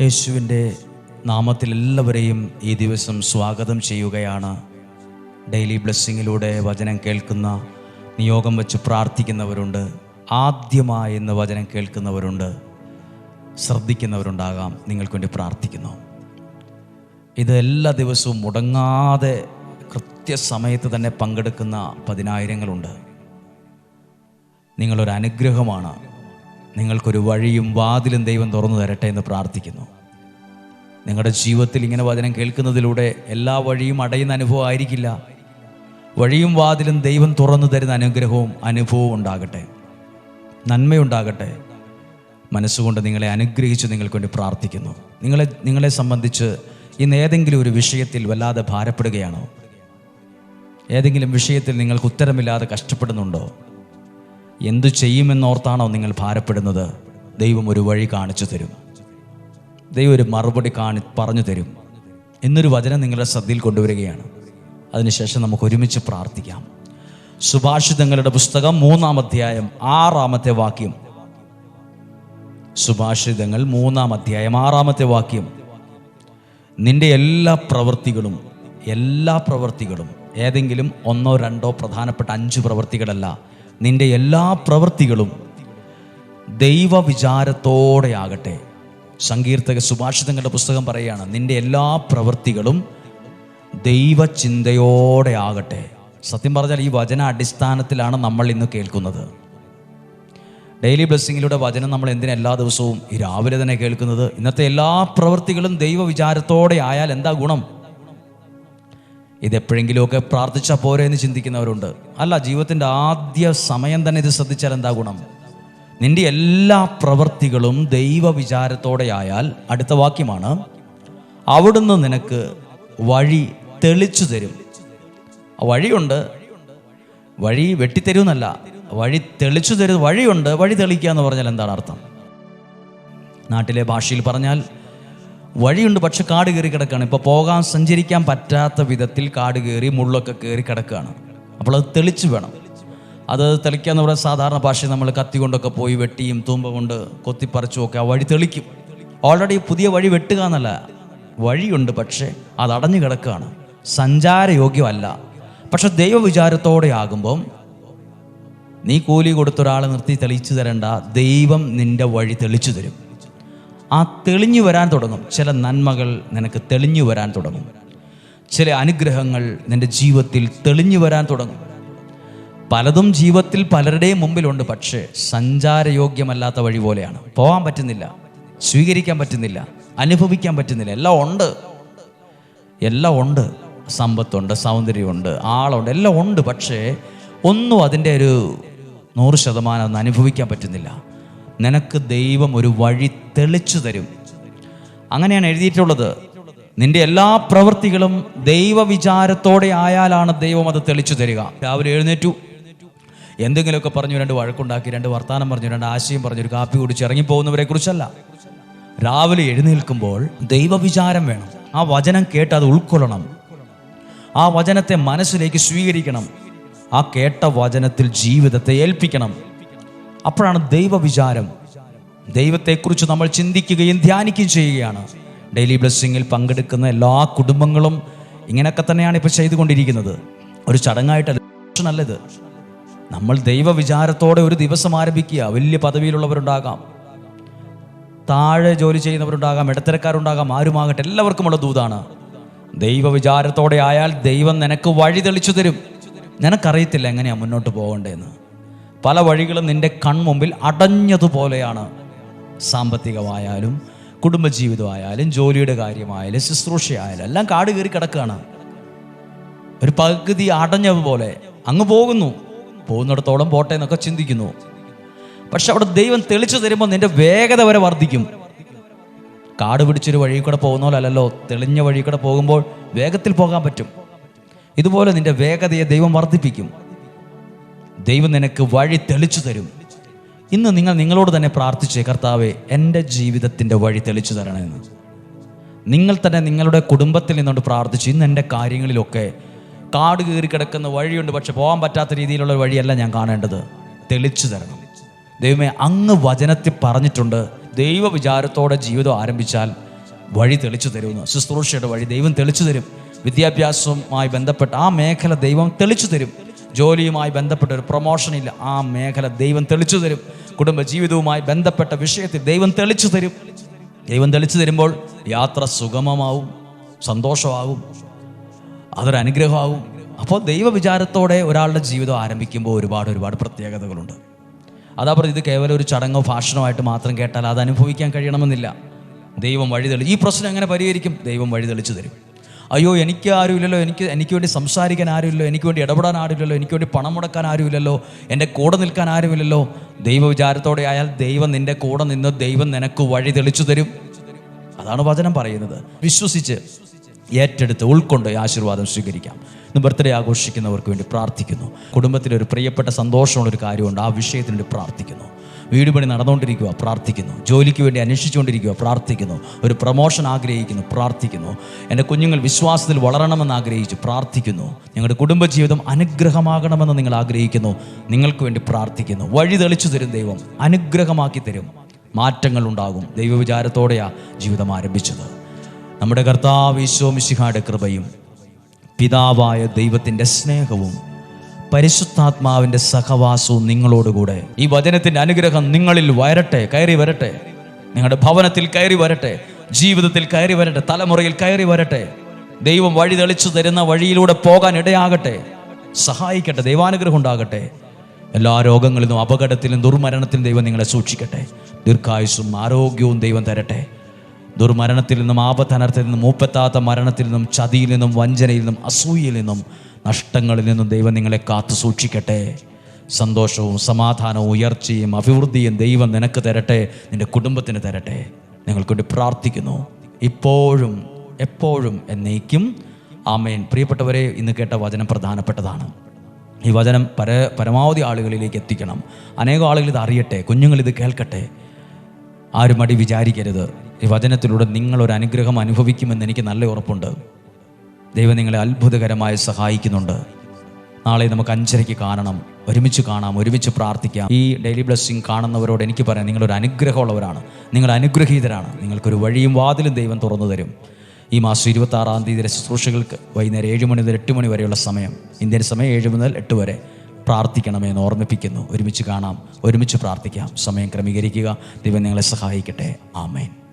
യേശുവിന്റെ നാമത്തിൽ എല്ലാവരെയും ഈ ദിവസം സ്വാഗതം ചെയ്യുകയാണ്. ഡെയിലി ബ്ലെസ്സിങ്ങിലൂടെ വചനം കേൾക്കുന്ന നിയോഗം വെച്ച് പ്രാർത്ഥിക്കുന്നവരുണ്ട്. ആദ്യമായി ഇന്ന് വചനം കേൾക്കുന്നവരുണ്ട്. ശ്രദ്ധിക്കുന്നവരുണ്ടാകാം. നിങ്ങൾക്ക് വേണ്ടി പ്രാർത്ഥിക്കുന്നു. ഇത് എല്ലാ ദിവസവും മുടങ്ങാതെ കൃത്യസമയത്ത് തന്നെ പങ്കെടുക്കുന്ന പതിനായിരങ്ങളുണ്ട്. നിങ്ങളൊരു അനുഗ്രഹമാണ്. നിങ്ങൾക്കൊരു വഴിയും വാതിലും ദൈവം തുറന്നു തരട്ടെ എന്ന് പ്രാർത്ഥിക്കുന്നു. നിങ്ങളുടെ ജീവിതത്തിൽ ഇങ്ങനെ വചനം കേൾക്കുന്നതിലൂടെ എല്ലാ വഴിയും അടയുന്ന അനുഭവം ആയിരിക്കില്ല. വഴിയും വാതിലും ദൈവം തുറന്നു തരുന്ന അനുഗ്രഹവും അനുഭവവും ഉണ്ടാകട്ടെ. നന്മയുണ്ടാകട്ടെ. മനസ്സുകൊണ്ട് നിങ്ങളെ അനുഗ്രഹിച്ച് നിങ്ങൾക്ക് വേണ്ടി പ്രാർത്ഥിക്കുന്നു. നിങ്ങളെ നിങ്ങളെ സംബന്ധിച്ച് ഇന്ന് ഏതെങ്കിലും ഒരു വിഷയത്തിൽ വല്ലാതെ ഭാരപ്പെടുകയാണോ? ഏതെങ്കിലും വിഷയത്തിൽ നിങ്ങൾക്ക് ഉത്തരമില്ലാതെ കഷ്ടപ്പെടുന്നുണ്ടോ? എന്തു ചെയ്യുമെന്നോർത്താണോ നിങ്ങൾ ഭാരപ്പെടുന്നത്. ദൈവം ഒരു വഴി കാണിച്ചു തരും. ദൈവം ഒരു മറുപടി കാണി പറഞ്ഞു തരും. എന്നൊരു വചനം നിങ്ങളുടെ ശ്രദ്ധയിൽ കൊണ്ടുവരികയാണ്. അതിനുശേഷം നമുക്ക് ഒരുമിച്ച് പ്രാർത്ഥിക്കാം. സുഭാഷിതങ്ങളുടെ പുസ്തകം മൂന്നാം അധ്യായം ആറാമത്തെ വാക്യം. സുഭാഷിതങ്ങൾ മൂന്നാം അധ്യായം ആറാമത്തെ വാക്യം. നിന്റെ എല്ലാ പ്രവൃത്തികളും എല്ലാ പ്രവൃത്തികളും ഏതെങ്കിലും ഒന്നോ രണ്ടോ പ്രധാനപ്പെട്ട അഞ്ച് പ്രവൃത്തികളല്ല നിന്റെ എല്ലാ പ്രവൃത്തികളും ദൈവ ആകട്ടെ സങ്കീർത്തക സുഭാഷിതങ്ങളുടെ പുസ്തകം പറയുകയാണ് നിന്റെ എല്ലാ പ്രവൃത്തികളും ദൈവചിന്തയോടെ ആകട്ടെ സത്യം പറഞ്ഞാൽ ഈ വചന അടിസ്ഥാനത്തിലാണ് നമ്മൾ ഇന്ന് കേൾക്കുന്നത്. ഡെയിലി ബ്ലെസ്സിങ്ങിലൂടെ വചനം നമ്മൾ എന്തിനാ എല്ലാ ദിവസവും ഈ രാവിലെ തന്നെ കേൾക്കുന്നത്? ഇന്നത്തെ എല്ലാ പ്രവൃത്തികളും ദൈവ വിചാരത്തോടെ ആയാൽ എന്താ ഗുണം? ഇതെപ്പോഴെങ്കിലുമൊക്കെ പ്രാർത്ഥിച്ചാൽ പോരെ എന്ന് ചിന്തിക്കുന്നവരുണ്ട്. അല്ല ജീവിതത്തിന്റെ ആദ്യ സമയം തന്നെ ഇത് ശ്രദ്ധിച്ചാൽ എന്താ ഗുണം? നിന്റെ എല്ലാ പ്രവൃത്തികളും ദൈവ ആയാൽ അടുത്ത വാക്യമാണ് അവിടുന്ന് നിനക്ക് വഴി തെളിച്ചു തരും. വഴിയുണ്ട്. വഴി വെട്ടിത്തരുമെന്നല്ല വഴി തെളിച്ചു തരും വഴിയുണ്ട്. വഴി തെളിക്കുക എന്ന് പറഞ്ഞാൽ എന്താണ് അർത്ഥം? നാട്ടിലെ ഭാഷയിൽ പറഞ്ഞാൽ വഴിയുണ്ട് പക്ഷെ കാട് കയറി കിടക്കുകയാണ്. ഇപ്പോൾ പോകാൻ സഞ്ചരിക്കാൻ പറ്റാത്ത വിധത്തിൽ കാട് കയറി മുള്ളൊക്കെ കയറി കിടക്കുകയാണ്. അപ്പോൾ അത് തെളിച്ചു വേണം. അത് തെളിക്കുക എന്ന് പറയുന്ന സാധാരണ ഭാഷയിൽ നമ്മൾ കത്തി കൊണ്ടൊക്കെ പോയി വെട്ടിയും തൂമ്പ കൊണ്ട് കൊത്തിപ്പറിച്ചും ഒക്കെ ആ വഴി തെളിക്കും. ഓൾറെഡി പുതിയ വഴി വെട്ടുക എന്നല്ല വഴിയുണ്ട് പക്ഷേ അത് അടഞ്ഞു കിടക്കുകയാണ്. സഞ്ചാരയോഗ്യമല്ല. പക്ഷെ ദൈവവിചാരത്തോടെ ആകുമ്പം നീ കൂലി കൊടുത്തൊരാളെ നിർത്തി തെളിച്ചു തരേണ്ട ദൈവം നിന്റെ വഴി തെളിച്ചു തരും. ആ തെളിഞ്ഞു വരാൻ തുടങ്ങും. ചില നന്മകൾ നിനക്ക് തെളിഞ്ഞു വരാൻ തുടങ്ങും. ചില അനുഗ്രഹങ്ങൾ നിന്റെ ജീവിതത്തിൽ തെളിഞ്ഞു വരാൻ തുടങ്ങും. പലതും ജീവിതത്തിൽ പലരുടെയും മുമ്പിലുണ്ട് പക്ഷേ സഞ്ചാരയോഗ്യമല്ലാത്ത വഴി പോലെയാണ്. പോകാൻ പറ്റുന്നില്ല സ്വീകരിക്കാൻ പറ്റുന്നില്ല അനുഭവിക്കാൻ പറ്റുന്നില്ല. എല്ലാം ഉണ്ട്. എല്ലാം ഉണ്ട്. സമ്പത്തുണ്ട് സൗന്ദര്യമുണ്ട് ആളുണ്ട് എല്ലാം ഉണ്ട് പക്ഷേ ഒന്നും അതിന്റെ ഒരു നൂറ് ശതമാനം ഒന്നും അനുഭവിക്കാൻ പറ്റുന്നില്ല. നിനക്ക് ദൈവം ഒരു വഴി തെളിച്ചു തരും. അങ്ങനെയാണ് എഴുതിയിട്ടുള്ളത്. നിന്റെ എല്ലാ പ്രവൃത്തികളും ദൈവവിചാരത്തോടെ ആയാലാണ് ദൈവം അത് തെളിച്ചു തരിക. രാവിലെ എഴുന്നേറ്റു. എന്തെങ്കിലുമൊക്കെ പറഞ്ഞു രണ്ട് വഴക്കുണ്ടാക്കി രണ്ട് വർത്തമാനം പറഞ്ഞു രണ്ട് ആശയം പറഞ്ഞു ഒരു കാപ്പി കുടിച്ച് ഇറങ്ങിപ്പോകുന്നവരെ കുറിച്ചല്ല. രാവിലെ എഴുന്നേൽക്കുമ്പോൾ ദൈവവിചാരം വേണം. ആ വചനം കേട്ട് അത് ഉൾക്കൊള്ളണം. ആ വചനത്തെ മനസ്സിലേക്ക് സ്വീകരിക്കണം. ആ കേട്ട വചനത്തിൽ ജീവിതത്തെ ഏൽപ്പിക്കണം. അപ്പോഴാണ് ദൈവവിചാരം. ദൈവത്തെക്കുറിച്ച് നമ്മൾ ചിന്തിക്കുകയും ധ്യാനിക്കുകയും ചെയ്യുകയാണ്. ഡെയിലി ബ്ലെസ്സിങ്ങിൽ പങ്കെടുക്കുന്ന എല്ലാ കുടുംബങ്ങളും ഇങ്ങനെയൊക്കെ തന്നെയാണ് ഇപ്പോൾ ചെയ്തുകൊണ്ടിരിക്കുന്നത്. ഒരു ചടങ്ങായിട്ടല്ല നല്ലത് നമ്മൾ ദൈവവിചാരത്തോടെ ഒരു ദിവസം ആരംഭിക്കുക. വലിയ പദവിയിലുള്ളവരുണ്ടാകാം. താഴെ ജോലി ചെയ്യുന്നവരുണ്ടാകാം ഇടത്തരക്കാരുണ്ടാകാം ആരുമാകട്ടെ എല്ലാവർക്കുമുള്ള ദൂതാണ്. ദൈവവിചാരത്തോടെ ആയാൽ ദൈവം നിനക്ക് വഴി തെളിച്ചു തരും. നിനക്കറിയത്തില്ല എങ്ങനെയാണ് മുന്നോട്ട് പോകേണ്ടതെന്ന്. പല വഴികളും നിന്റെ കൺമുമ്പിൽ അടഞ്ഞതുപോലെയാണ്. സാമ്പത്തികമായാലും കുടുംബജീവിതമായാലും ജോലിയുടെ കാര്യമായാലും ശുശ്രൂഷയായാലും എല്ലാം കാട് കയറി കിടക്കുകയാണ്. ഒരു പകുതി അടഞ്ഞതുപോലെ അങ്ങ് പോകുന്നു. പോകുന്നിടത്തോളം പോട്ടെ എന്നൊക്കെ ചിന്തിക്കുന്നു. പക്ഷെ അവിടെ ദൈവം തെളിച്ചു തരുമ്പോൾ നിന്റെ വേഗത വരെ വർദ്ധിക്കും. കാട് പിടിച്ചൊരു വഴി കൂടെ പോകുന്ന അല്ലല്ലോ തെളിഞ്ഞ വഴി കൂടെ പോകുമ്പോൾ വേഗത്തിൽ പോകാൻ പറ്റും. ഇതുപോലെ നിന്റെ വേഗതയെ ദൈവം വർദ്ധിപ്പിക്കും. ദൈവം നിനക്ക് വഴി തെളിച്ചു തരും. ഇന്ന് നിങ്ങൾ നിങ്ങളോട് തന്നെ പ്രാർത്ഥിച്ചേ കർത്താവെ എന്റെ ജീവിതത്തിന്റെ വഴി തെളിച്ചു തരണമെന്ന്. നിങ്ങൾ തന്നെ നിങ്ങളുടെ കുടുംബത്തിൽ നിന്നുകൊണ്ട് പ്രാർത്ഥിച്ചു ഇന്ന് എന്റെ കാര്യങ്ങളിലൊക്കെ കാട് കീറി കിടക്കുന്ന വഴിയുണ്ട് പക്ഷെ പോകാൻ പറ്റാത്ത രീതിയിലുള്ള വഴിയല്ല ഞാൻ കാണേണ്ടത്. തെളിച്ചു തരണം. ദൈവമേ അങ്ങ് വചനത്തിൽ പറഞ്ഞിട്ടുണ്ട് ദൈവ വിചാരത്തോടെ ജീവിതം ആരംഭിച്ചാൽ വഴി തെളിച്ചു തരുമെന്ന്. ശുശ്രൂഷയുടെ വഴി ദൈവം തെളിച്ചു തരും. വിദ്യാഭ്യാസവുമായി ബന്ധപ്പെട്ട ആ മേഖല ദൈവം തെളിച്ചു തരും. ജോലിയുമായി ബന്ധപ്പെട്ട ഒരു പ്രൊമോഷൻ ഇല്ല. ആ മേഖല ദൈവം തെളിച്ചു തരും. കുടുംബജീവിതവുമായി ബന്ധപ്പെട്ട വിഷയത്തിൽ ദൈവം തെളിച്ചു തരും. ദൈവം തെളിച്ചു തരുമ്പോൾ യാത്ര സുഗമമാവും സന്തോഷമാവും അതൊരു അനുഗ്രഹമാകും അപ്പോൾ ദൈവവിചാരത്തോടെ ഒരാളുടെ ജീവിതം ആരംഭിക്കുമ്പോൾ ഒരുപാട് ഒരുപാട് പ്രത്യേകതകളുണ്ട്. അതാ പറഞ്ഞത് ഇത് കേവലം ഒരു ചടങ്ങോ ഭാഷണമായിട്ട് മാത്രം കേട്ടാൽ അത് അനുഭവിക്കാൻ കഴിയണമെന്നില്ല. ദൈവം വഴി തെളി ഈ പ്രശ്നം എങ്ങനെ പരിഹരിക്കും? ദൈവം വഴി തെളിച്ചു തരും. അയ്യോ എനിക്ക് ആരുമില്ലല്ലോ എനിക്ക് എനിക്ക് വേണ്ടി സംസാരിക്കാൻ ആരുമില്ലല്ലോ എനിക്ക് വേണ്ടി ഇടപെടാൻ ആരുമില്ലല്ലോ എനിക്ക് വേണ്ടി പണം മുടക്കാൻ ആരുമില്ലല്ലോ എന്റെ കൂടെ നിൽക്കാൻ ആരുമില്ലല്ലോ. ദൈവവിചാരത്തോടെ ആയാൽ ദൈവം നിന്റെ കൂടെ നിന്ന് ദൈവം നിനക്ക് വഴി തെളിച്ചു തരും. അതാണ് വചനം പറയുന്നത്. വിശ്വസിച്ച് ഏറ്റെടുത്ത് ഉൾക്കൊണ്ട് ഈ ആശീർവാദം സ്വീകരിക്കാം. ഇന്ന് ബർത്ത്ഡേ ആഘോഷിക്കുന്നവർക്ക് വേണ്ടി പ്രാർത്ഥിക്കുന്നു. കുടുംബത്തിലൊരു പ്രിയപ്പെട്ട സന്തോഷമുള്ളൊരു കാര്യമുണ്ട് ആ വിഷയത്തിന് വേണ്ടി പ്രാർത്ഥിക്കുന്നു. വീട് പണി നടന്നുകൊണ്ടിരിക്കുക പ്രാർത്ഥിക്കുന്നു. ജോലിക്ക് വേണ്ടി അന്വേഷിച്ചുകൊണ്ടിരിക്കുക പ്രാർത്ഥിക്കുന്നു. ഒരു പ്രൊമോഷൻ ആഗ്രഹിക്കുന്നു പ്രാർത്ഥിക്കുന്നു. എന്റെ കുഞ്ഞുങ്ങൾ വിശ്വാസത്തിൽ വളരണമെന്ന് ആഗ്രഹിച്ചു പ്രാർത്ഥിക്കുന്നു. നിങ്ങളുടെ കുടുംബജീവിതം അനുഗ്രഹമാകണമെന്ന് നിങ്ങൾ ആഗ്രഹിക്കുന്നു. നിങ്ങൾക്ക് വേണ്ടി പ്രാർത്ഥിക്കുന്നു. വഴി തെളിച്ചു തരും ദൈവം അനുഗ്രഹമാക്കി തരും. മാറ്റങ്ങൾ ഉണ്ടാകും. ദൈവവിചാരത്തോടെയാണ് ജീവിതം ആരംഭിച്ചത്. നമ്മുടെ കർത്താവ് ഈശോ മിശിഹായുടെ കൃപയും പിതാവായ ദൈവത്തിന്റെ സ്നേഹവും പരിശുദ്ധാത്മാവിന്റെ സഹവാസവും നിങ്ങളോടുകൂടെ. ഈ വചനത്തിന്റെ അനുഗ്രഹം നിങ്ങളിൽ വരട്ടെ കയറി വരട്ടെ. നിങ്ങളുടെ ഭവനത്തിൽ കയറി വരട്ടെ ജീവിതത്തിൽ കയറി വരട്ടെ തലമുറയിൽ കയറി വരട്ടെ. ദൈവം വഴി തെളിച്ചു തരുന്ന വഴിയിലൂടെ പോകാൻ ഇടയാകട്ടെ. സഹായിക്കട്ടെ ദൈവാനുഗ്രഹം ഉണ്ടാകട്ടെ. എല്ലാ രോഗങ്ങളിൽ നിന്നും അപകടത്തിലും ദുർമരണത്തിലും ദൈവം നിങ്ങളെ സൂക്ഷിക്കട്ടെ. ദീർഘായുസ്സും ആരോഗ്യവും ദൈവം തരട്ടെ. ദുർമരണത്തിൽ നിന്നും ആപത്തനർത്ഥത്തിൽ നിന്നും മൂപ്പത്താത്ത മരണത്തിൽ നിന്നും ചതിയിൽ നിന്നും വഞ്ചനയിൽ നിന്നും അസൂയയിൽ നിന്നും നഷ്ടങ്ങളിൽ നിന്നും ദൈവം നിങ്ങളെ കാത്തു സൂക്ഷിക്കട്ടെ. സന്തോഷവും സമാധാനവും ഉയർച്ചയും അഭിവൃദ്ധിയും ദൈവം നിനക്ക് തരട്ടെ നിന്റെ കുടുംബത്തിന് തരട്ടെ. നിങ്ങൾക്ക് വേണ്ടി പ്രാർത്ഥിക്കുന്നു. ഇപ്പോഴും എപ്പോഴും എന്നേക്കും. ആമേൻ. പ്രിയപ്പെട്ടവരെ ഇന്ന് കേട്ട വചനം പ്രധാനപ്പെട്ടതാണ്. ഈ വചനം പര പരമാവധി ആളുകളിലേക്ക് എത്തിക്കണം. അനേകം ആളുകൾ ഇത് അറിയട്ടെ കുഞ്ഞുങ്ങൾ ഇത് കേൾക്കട്ടെ. ആരും അടി വിചാരിക്കരുത്. ഈ വചനത്തിലൂടെ നിങ്ങളൊരു അനുഗ്രഹം അനുഭവിക്കുമെന്ന് എനിക്ക് നല്ല ഉറപ്പുണ്ട്. ദൈവം നിങ്ങളെ അത്ഭുതകരമായി സഹായിക്കുന്നുണ്ട്. നാളെ നമുക്ക് അഞ്ചരയ്ക്ക് കാണണം. ഒരുമിച്ച് കാണാം ഒരുമിച്ച് പ്രാർത്ഥിക്കാം. ഈ ഡെയിലി ബ്ലെസ്സിങ് കാണുന്നവരോട് എനിക്ക് പറയാം നിങ്ങളൊരു അനുഗ്രഹമുള്ളവരാണ്. നിങ്ങൾ അനുഗ്രഹീതരാണ്. നിങ്ങൾക്കൊരു വഴിയും വാതിലും ദൈവം തുറന്നു തരും. ഈ മാസം ഇരുപത്തി ആറാം തീയതി ശുശ്രൂഷകൾക്ക് വൈകുന്നേരം ഏഴ് മണി മുതൽ എട്ട് മണി വരെയുള്ള സമയം. ഇന്ത്യൻ സമയം ഏഴ് മുതൽ എട്ട് വരെ. പ്രാർത്ഥിക്കണമെന്ന് ഓർമ്മിപ്പിക്കുന്നു. ഒരുമിച്ച് കാണാം ഒരുമിച്ച് പ്രാർത്ഥിക്കാം. സമയം ക്രമീകരിക്കുക. ദൈവം നിങ്ങളെ സഹായിക്കട്ടെ. ആമേൻ.